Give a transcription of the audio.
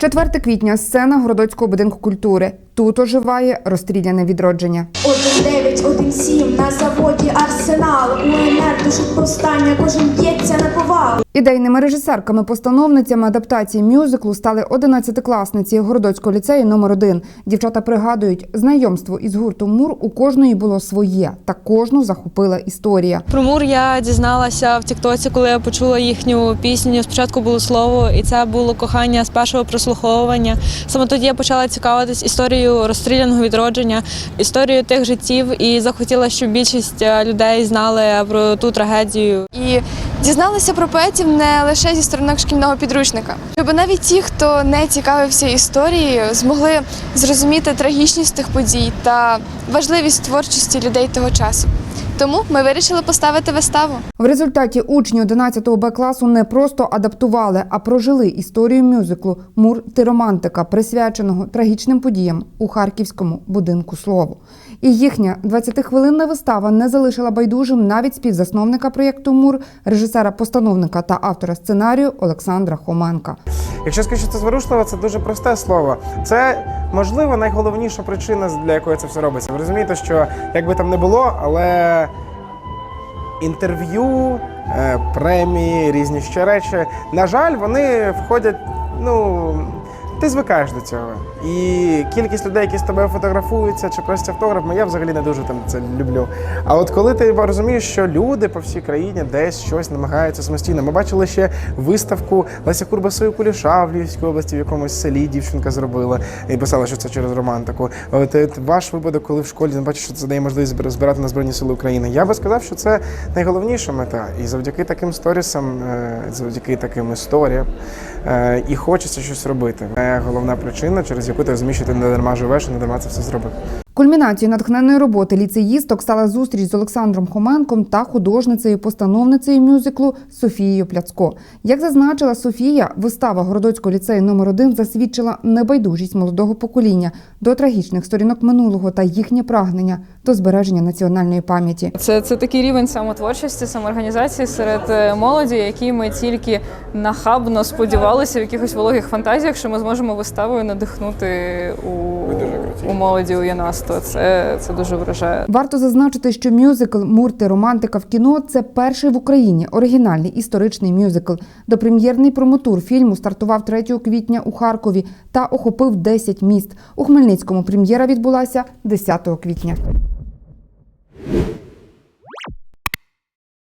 4 квітня сцена Городоцького будинку культури. Тут оживає розстріляне відродження. 1917 на заводі Арсенал. УНР душить повстання, кожен б'ється на повал. Ідейними режисерками, постановницями адаптації мюзиклу стали 11-класниці Городоцького ліцею номер 1 Дівчата пригадують, знайомство із гуртом Мур у кожної було своє, та кожну захопила історія. Про мур я дізналася в Тіктоці, коли я почула їхню пісню. Спочатку було слово, і це було кохання з першого прослуховування. Саме тоді я почала цікавитись історією розстріляного відродження, історію тих життів, і захотіла, щоб більшість е, людей знали про ту трагедію. і дізналися про поетів не лише зі сторонок шкільного підручника, щоб навіть ті, хто не цікавився історією, змогли зрозуміти трагічність тих подій та важливість творчості людей того часу. Тому ми вирішили поставити виставу. В результаті учні 11 Б класу не просто адаптували, а прожили історію мюзиклу Мур ти романтика, присвяченого трагічним подіям у харківському будинку слову. І їхня 20-хвилинна вистава не залишила байдужим навіть співзасновника проєкту Мур, режисера-постановника та автора сценарію Олександра Хоменка. Якщо скажу, що це зворушливо, це дуже просте слово. Це можливо найголовніша причина, для якої це все робиться. Ви розумієте, що як би там не було, але інтерв'ю, е, премії, різні ще речі, на жаль, вони входять. Ну ти звикаєш до цього. І кількість людей, які з тобою фотографуються чи просять автограф, я взагалі не дуже там це люблю. А от коли ти розумієш, що люди по всій країні десь щось намагаються самостійно. Ми бачили ще виставку Леся Курбасої Куліша в Львівській області, в якомусь селі дівчинка зробила і писала, що це через романтику. От е, ваш випадок, коли в школі не бачиш, що це дає можливість збир- збирати на Збройні Сили України. Я би сказав, що це найголовніша мета. І завдяки таким сторісам, е, завдяки таким історіям, е, і хочеться щось робити. Головна причина, через яку ти розумієш, що ти не дарма живеш і не дарма це все зробив. Кульмінацією натхненної роботи ліцеїсток стала зустріч з Олександром Хоменком та художницею-постановницею мюзиклу Софією Пляцко. Як зазначила Софія, вистава Городоцького ліцею номер 1 засвідчила небайдужість молодого покоління до трагічних сторінок минулого та їхнє прагнення до збереження національної пам'яті. Це, це такий рівень самотворчості, самоорганізації серед е, молоді, який ми тільки нахабно сподівалися в якихось вологих фантазіях, що ми зможемо виставою надихнути у, у молоді у юнацтво. Це, це дуже вражає. Варто зазначити, що мюзикл Мурти романтика в кіно це перший в Україні оригінальний історичний мюзикл. Допрем'єрний промотур фільму стартував 3 квітня у Харкові та охопив 10 міст. У Хмельницькому прем'єра відбулася 10 квітня.